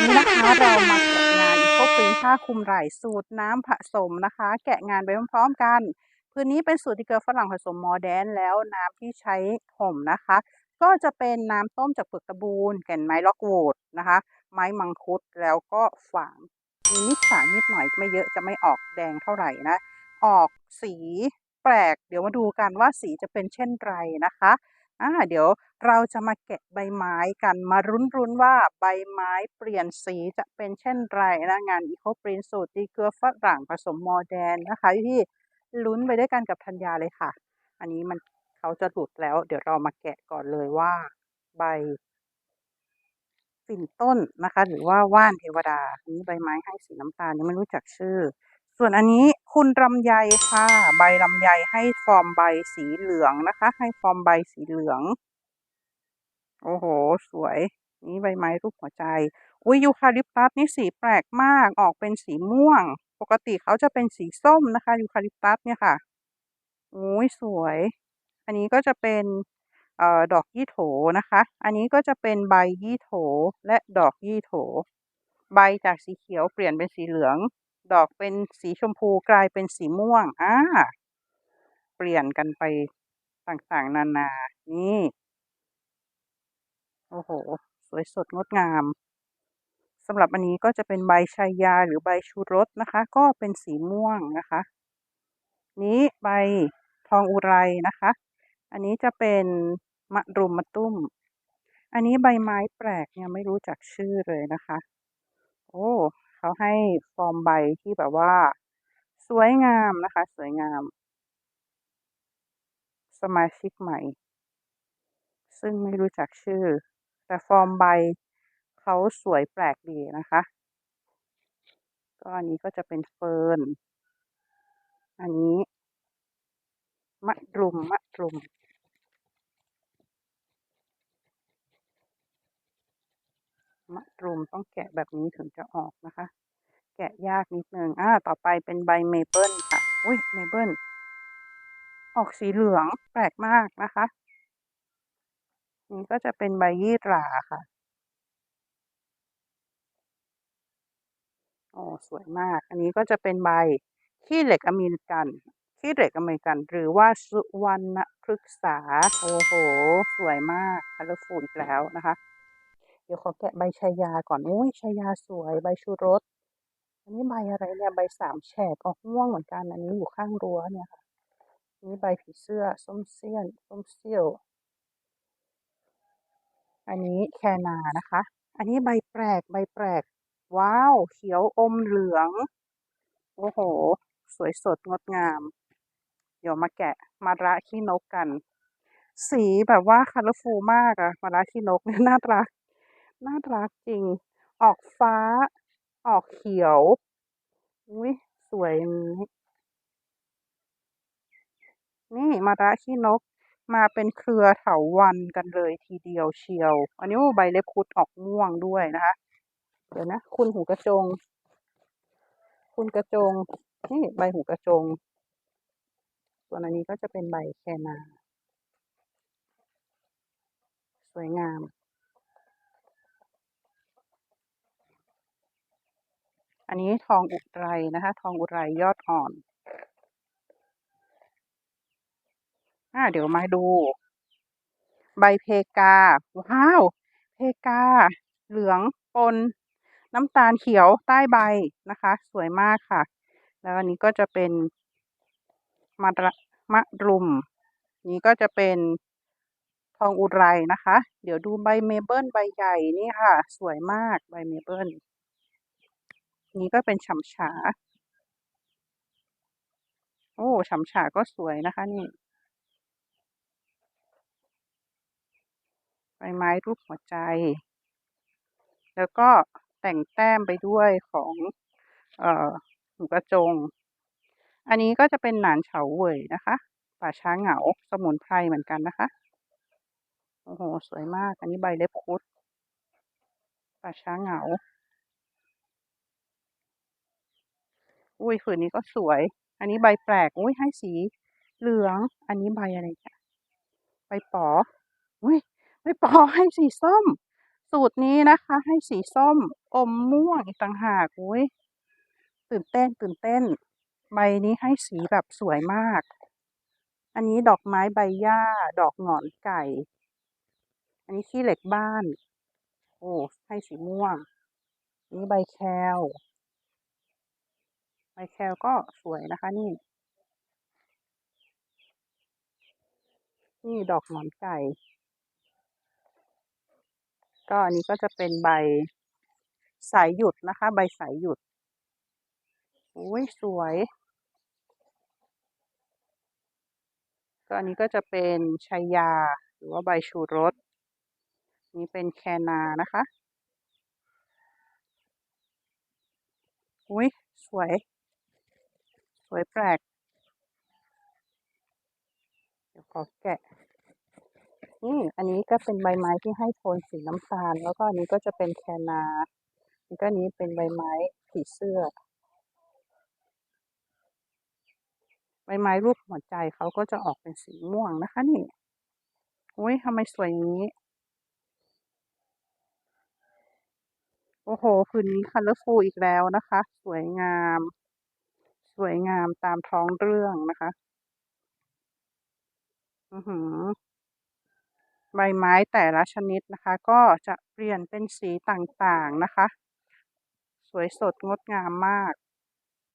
นี้นะคะเรามาแกะงานอีโคปรินผ้าคลุมไหล่สูตรน้ำผสมนะคะ แกะงานไปพร้อมๆกันพื้นนี้เป็นสูตรที่เกลือฝรั่งผสมมอแดนแล้วน้ำที่ใช้ห่มนะคะ ก็จะเป็นน้ำต้มจากเปลือกตะบูนแก่นไม้ล็อกโวดนะคะ ไม้มังคุดแล้วก็ฝางมีนิดฝางนิดหน่อยไม่เยอะจะไม่ออกแดงเท่าไหร่นะ ออกสีแปลก เดี๋ยวมาดูกันว่าสีจะเป็นเช่นไรนะคะ อ่าเดี๋ยวเราจะมาแกะใบไม้กันมารุ้นว่าใบไม้เปลี่ยนสีจะเป็นเช่นไรนะงานอีโคปรินสูตรดีเกลือฝรั่งผสมมอแดนนะคะที่ลุ้นไปด้วยกันกับธัญญาเลยค่ะ อันนี้มันเขาจะหลุดแล้ว เดี๋ยวเรามาแกะก่อนเลยว่าใบฝิ่นต้นนะคะ หรือว่าว่านเทวดาอันนี้ใบไม้ให้สีน้ำตาลยังไม่รู้จักชื่อ ส่วนอันนี้ คุณลำไยค่ะ ใบลำไยให้ฟอร์มใบสีเหลืองนะคะ ให้ฟอร์มใบสีเหลือง โอ้โห สวย นี่ใบไม้รูปหัวใจ อุ้ยยูคาลิปตัสนี่สีแปลกมากออกเป็นสีม่วง ปกติเขาจะเป็นสีส้มนะคะยูคาลิปตัสเนี่ยค่ะอุ้ยสวย อันนี้ก็จะเป็นออดอกยี่โถนะคะ อันนี้ก็จะเป็นใบยี่โถและดอกยี่โถ ใบจากสีเขียวเปลี่ยนเป็นสีเหลือง ดอกเป็นสีชมพูกลายเป็นสีม่วง อ่า เปลี่ยนกันไปต่างๆ นานา นี่ โอ้โห สวยสดงดงามสำหรับอันนี้ก็จะเป็นใบชายาหรือใบชูรสนะคะ ก็เป็นสีม่วงนะคะ นี้ใบทองอุไรนะคะ อันนี้จะเป็นมะรุมมะตุ้ม อันนี้ใบไม้แปลกเนี่ยไม่รู้จักชื่อเลยนะคะ โอ้ เขาให้ฟอร์มใบที่แบบว่า สวยงามนะคะ สวยงาม สมาชิกใหม่ ซึ่งไม่รู้จักชื่อ แต่ฟอร์มใบเขาสวยแปลกดีนะคะ ก็อันนี้ก็จะเป็นเฟิร์น อันนี้ มะรุม มะรุม มะรุมต้องแกะแบบนี้ถึงจะออกนะคะ แกะยากนิดนึงอ่าต่อไปเป็นใบเมเปิลค่ะ อุ้ยเมเปิลออกสีเหลืองแปลกมากนะคะ นี่ก็จะเป็นใบยี่หร่าค่ะโอ้สวยมาก อันนี้ก็จะเป็นใบขี้เหล็กอเมริกันขี้เหล็กอเมริกัน หรือว่าสุวรรณพฤกษา โอ้โห สวยมากคัลเลอร์ฟูลอีกแล้วนะคะ ดี๋ยวขอแกะใบชายาก่อนโอ้ยชายาสวยใบชูรส อันนี้ใบอะไรเนี่ยใบสามแฉกออกม่วงเหมือนกันอันนี้อยู่ข้างรั้วเนี่ยค่ะนี่ใบผีเสื้อส้มเสี้ยนส้มเซี่ยว อันนี้แคนานะคะ อันนี้ใบแปลกใบแปลก ว้าว เขียวอมเหลือง โอ้โห สวยสดงดงาม เดี๋ยวมาแกะมาระขี้นกกัน สีแบบว่าคัลเลอร์ฟูมากอะมาระขี้นกเนี่ยน่ารัก น่ารักจริง ออกฟ้า ออกเขียว อุ้ยสวยนี้นี่มาระขี้นกมาเป็นเครือเถาวัลย์กันเลยทีเดียวเชียว อันนี้ใบเล็บคุดออกม่วงด้วยนะคะ เดี๋ยวนะ คุณหูกระจง คุณกระจง นี่ใบหูกระจง ส่วนอันนี้ก็จะเป็นใบแคนา สวยงาม อันนี้ทองอุไรนะคะ ทองอุไรยอดอ่อนอ่าเดี๋ยวมาดู ใบเพกา ว้าว เพกา เหลืองปน น้ำตาลเขียวใต้ใบนะคะ สวยมากค่ะ แล้วอันนี้ก็จะเป็นมะระมะรุม นี้ก็จะเป็นทองอุไรนะคะ เดี๋ยวดูใบเมเปิลใบใหญ่นี่ค่ะ สวยมากใบเมเปิล นี้ก็เป็นฉ่ำฉา โอ้ฉ่ำฉาก็สวยนะคะนี่ใบไม้รูปหัวใจ แล้วก็แต่งแต้มไปด้วยของเอ่อหูกระจง อันนี้ก็จะเป็นหนานเฉาเหวยนะคะ ป่าช้าเหงาสมุนไพรเหมือนกันนะคะ โอ้โห สวยมาก อันนี้ใบเล็บคุด ป่าช้าเหงา อุ้ยผืนนี้ก็สวย อันนี้ใบแปลก อุ้ยให้สีเหลือง อันนี้ใบอะไรจ้ะใบปออุ้ยใบปอให้สีส้ม สูตรนี้นะคะ ให้สีส้ม อมม่วงอีกต่างหากอุ้ยตื่นเต้นตื่นเต้น ใบนี้ให้สีแบบสวยมาก อันนี้ดอกไม้ใบหญ้า ดอกหงอนไก่ อันนี้ขี้เหล็กบ้าน โอ้ให้สีม่วง นี้ใบแคล แคลก็สวยนะคะนี่ นี่ดอกหงอนไก่ ก็อันนี้ก็จะเป็นใบสายหยุดนะคะ ใบสายหยุดโอ้ยสวย ก็อันนี้ก็จะเป็นชัยา หรือว่าใบชูรสนี่เป็นแคนานะคะ อุ้ยสวย วยแปลก เดี๋ยวขอแกะนี่อันนี้ก็เป็นใบไม้ที่ให้โทนสีน้ำตาล แล้วก็อันนี้ก็จะเป็นแคนาแล้วก็นี้เป็นใบไม้ผีเสื้อ ใบไม้รูปหัวใจเขาก็จะออกเป็นสีม่วงนะคะนี่โอ้ยทำไมสวยอย่างนี้ โอ้โหผืนนี้คัลเลอร์ฟูลอีกแล้วนะคะ สวยงาม วยงามตามท้องเรื่องนะคะ อือหือ ใบไม้แต่ละชนิดนะคะ ก็จะเปลี่ยนเป็นสีต่างๆนะคะ สวยสดงดงามมาก